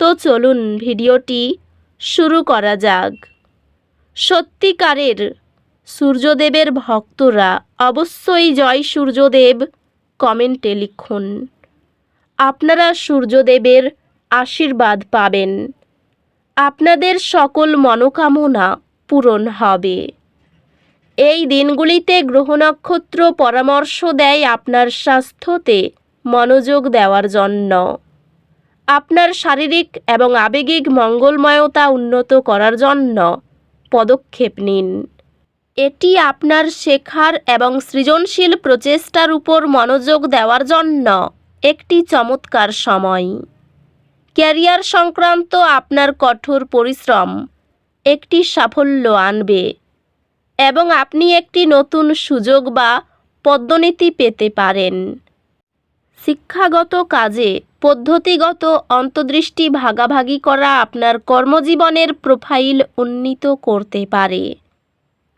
তো চলুন ভিডিওটি শুরু করা যাক। সত্যিকারের সূর্যদেবের ভক্তরা অবশ্যই জয় সূর্যদেব কমেন্টে লিখুন। আপনারা সূর্যদেবের আশীর্বাদ পাবেন। আপনাদের সকল মনোকামনা পূরণ হবে। এই দিনগুলিতে গ্রহ নক্ষত্র পরামর্শ দেয় আপনার স্বাস্থ্যতে মনোযোগ দেওয়ার জন্য। আপনার শারীরিক এবং আবেগিক মঙ্গলময়তা উন্নত করার জন্য পদক্ষেপ নিন। এটি আপনার শেখার এবং সৃজনশীল প্রচেষ্টার উপর মনোযোগ দেওয়ার জন্য একটি চমৎকার সময়। ক্যারিয়ার সংক্রান্ত আপনার কঠোর পরিশ্রম একটি সাফল্য আনবে এবং আপনি একটি নতুন সুযোগ বা পদ্মনীতি পেতে পারেন। শিক্ষাগত কাজে পদ্ধতিগত অন্তর্দৃষ্টি ভাগাভাগি করা আপনার কর্মজীবনের প্রোফাইল উন্নীত করতে পারে।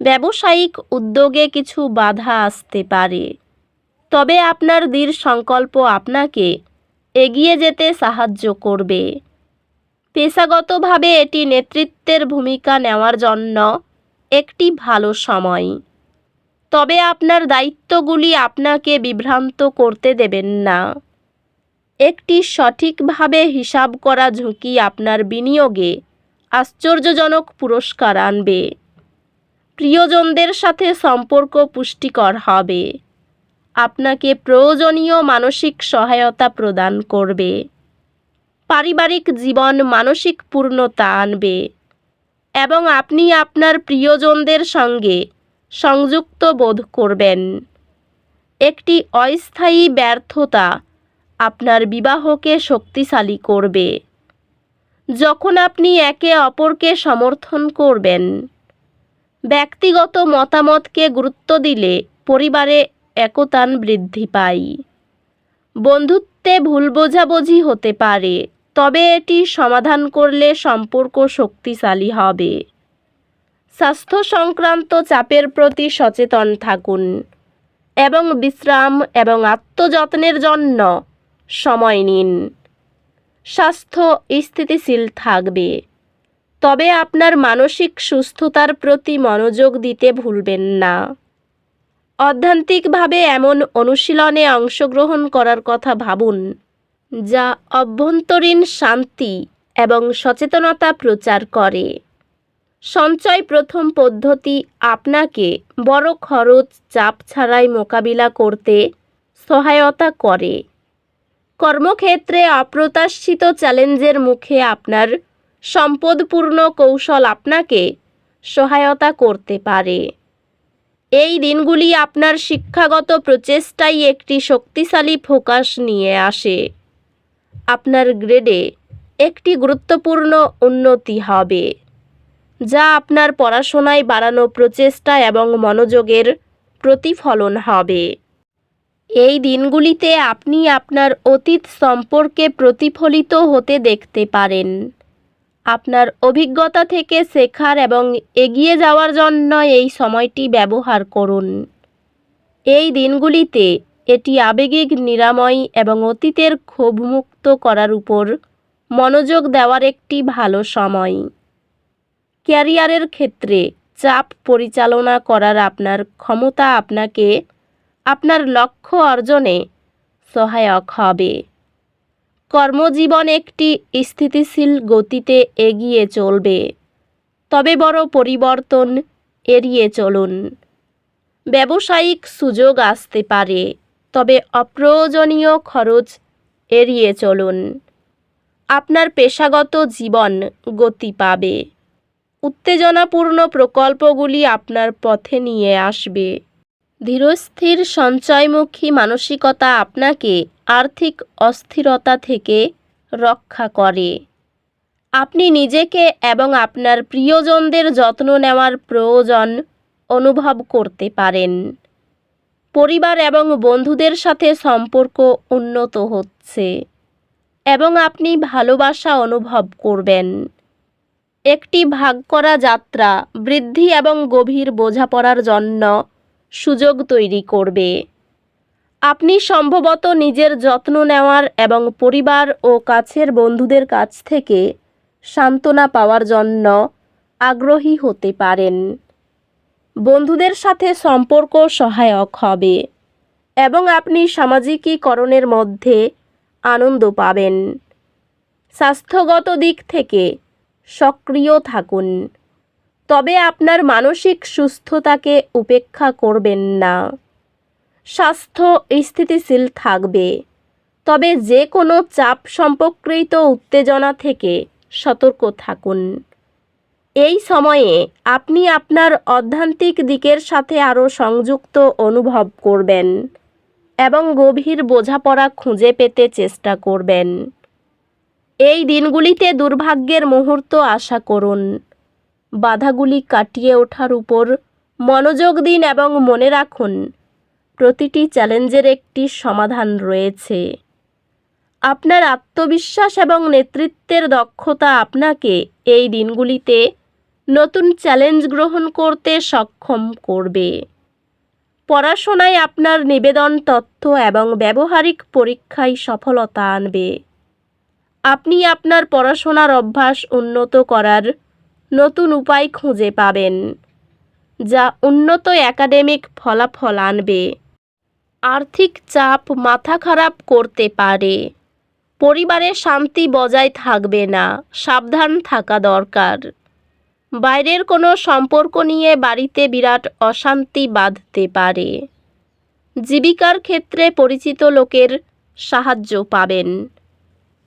ব্যবসায়িক উদ্যোগে কিছু বাধা আসতে পারে। তবে আপনার দৃঢ় সংকল্প আপনাকে এগিয়ে যেতে সাহায্য করবে। পেশাগতভাবে এটি নেতৃত্বের ভূমিকা নেওয়ার জন্য একটি ভালো সময়। তবে আপনার দায়িত্বগুলি আপনাকে বিভ্রান্ত করতে দেবেন না। একটি সঠিকভাবে হিসাব করা ঝুঁকি আপনার বিনিয়োগে আশ্চর্যজনক পুরস্কার আনবে। প্রিয়জনদের সাথে সম্পর্ক পুষ্টিকর হবে। আপনাকে প্রয়োজনীয় মানসিক সহায়তা প্রদান করবে। পারিবারিক জীবন মানসিক পূর্ণতা আনবে। এবং আপনি আপনার প্রিয়জনদের সঙ্গে সংযুক্ত বোধ করবেন। একটি অস্থায়ী ব্যর্থতা আপনার বিবাহকে শক্তিশালী করবে। যখন আপনি একে অপরকে সমর্থন করবেন, ব্যক্তিগত মতামতকে গুরুত্ব দিলে পরিবারে একতান বৃদ্ধি পায়। বন্ধুত্বে ভুল বোঝাবুঝি হতে পারে, তবে এটি সমাধান করলে সম্পর্ক শক্তিশালী হবে। স্বাস্থ্য সংক্রান্ত চাপের প্রতি সচেতন থাকুন এবং বিশ্রাম এবং আত্মযত্নের জন্য সময় নিন। স্বাস্থ্য স্থিতিশীল থাকবে। তবে আপনার মানসিক সুস্থতার প্রতি মনোযোগ দিতে ভুলবেন না। অধ্যান্তিকভাবে এমন অনুশীলনে অংশগ্রহণ করার কথা ভাবুন, যা অভ্যন্তরীণ শান্তি এবং সচেতনতা প্রচার করে। সঞ্চয় প্রথম পদ্ধতি আপনাকে বড় খরচ, চাপ ছাড়াই মোকাবিলা করতে সহায়তা করে। কর্মক্ষেত্রে অপ্রত্যাশিত চ্যালেঞ্জের মুখে আপনার সম্পদপূর্ণ কৌশল আপনাকে সহায়তা করতে পারে। এই দিনগুলি আপনার শিক্ষাগত প্রচেষ্টায় একটি শক্তিশালী ফোকাস নিয়ে আসে। আপনার গ্রেডে একটি গুরুত্বপূর্ণ উন্নতি হবে। যা আপনার পড়াশোনায় বাড়ানো প্রচেষ্টা এবং মনোযোগের প্রতিফলন হবে। এই দিনগুলিতে আপনি আপনার অতীত সম্পর্কে প্রতিফলিত হতে দেখতে পারেন। আপনার অভিজ্ঞতা থেকে শেখার এবং এগিয়ে যাওয়ার জন্য এই সময়টি ব্যবহার করুন। এই দিনগুলিতে এটি আবেগিক নিরাময় এবং অতীতের ক্ষোভমুক্ত করার উপর মনোযোগ দেওয়ার একটি ভালো সময়। ক্যারিয়ারের ক্ষেত্রে চাপ পরিচালনা করার আপনার ক্ষমতা আপনাকে আপনার লক্ষ্য অর্জনে সহায়ক হবে। কর্মজীবন একটি স্থিতিশীল গতিতে এগিয়ে চলবে। তবে বড় পরিবর্তন এড়িয়ে চলুন। ব্যবসায়িক সুযোগ আসতে পারে, তবে অপ্রয়োজনীয় খরচ এড়িয়ে চলুন। আপনার পেশাগত জীবন গতি পাবে। উত্তেজনাপূর্ণ প্রকল্পগুলি আপনার পথে নিয়ে আসবে। ধীরস্থির সঞ্চয়মুখী মানসিকতা আপনাকে আর্থিক অস্থিরতা থেকে রক্ষা করে। আপনি নিজেকে এবং আপনার প্রিয়জনদের যত্ন নেওয়ার প্রয়োজন অনুভব করতে পারেন। পরিবার এবং বন্ধুদের সাথে সম্পর্ক উন্নত হচ্ছে এবং আপনি ভালোবাসা অনুভব করবেন। একটি ভাগ করা যাত্রা বৃদ্ধি এবং গভীর বোঝাপড়ার জন্য সুযোগ তৈরি করবে। আপনি সম্ভবত নিজের যত্ন নেওয়ার এবং পরিবার ও কাছের বন্ধুদের কাছ থেকে সান্ত্বনা পাওয়ার জন্য আগ্রহী হতে পারেন। বন্ধুদের সাথে সম্পর্ক সহায়ক হবে এবং আপনি সামাজিকীকরণের মধ্যে আনন্দ পাবেন। স্বাস্থ্যগত দিক থেকে সক্রিয় থাকুন। তবে আপনার মানসিক সুস্থতাকে উপেক্ষা করবেন না। স্বাস্থ্য স্থিতিশীল থাকবে। তবে যে কোনো চাপ সম্পর্কিত উত্তেজনা থেকে সতর্ক থাকুন। এই সময়ে আপনি আপনার অধ্যান্তিক দিকের সাথে আরও সংযুক্ত অনুভব করবেন এবং গভীর বোঝাপড়া খুঁজে পেতে চেষ্টা করবেন। এই দিনগুলিতে দুর্ভাগ্যের মুহূর্ত আশা করুন। বাধাগুলি কাটিয়ে ওঠার উপর মনোযোগ দিন এবং মনে রাখুন, প্রতিটি চ্যালেঞ্জের একটি সমাধান রয়েছে। আপনার আত্মবিশ্বাস এবং নেতৃত্বের দক্ষতা আপনাকে এই দিনগুলিতে নতুন চ্যালেঞ্জ গ্রহণ করতে সক্ষম করবে। পড়াশোনায় আপনার নিবেদন, তথ্য এবং ব্যবহারিক পরীক্ষায় সফলতা আনবে। আপনি আপনার পড়াশোনার অভ্যাস উন্নত করার নতুন উপায় খুঁজে পাবেন, যা উন্নত একাডেমিক ফলাফল আনবে। আর্থিক চাপ মাথা খারাপ করতে পারে। পরিবারে শান্তি বজায় থাকবে না, সাবধান থাকা দরকার। বাইরের কোনো সম্পর্ক নিয়ে বাড়িতে বিরাট অশান্তি বাঁধতে পারে। জীবিকার ক্ষেত্রে পরিচিত লোকের সাহায্য পাবেন।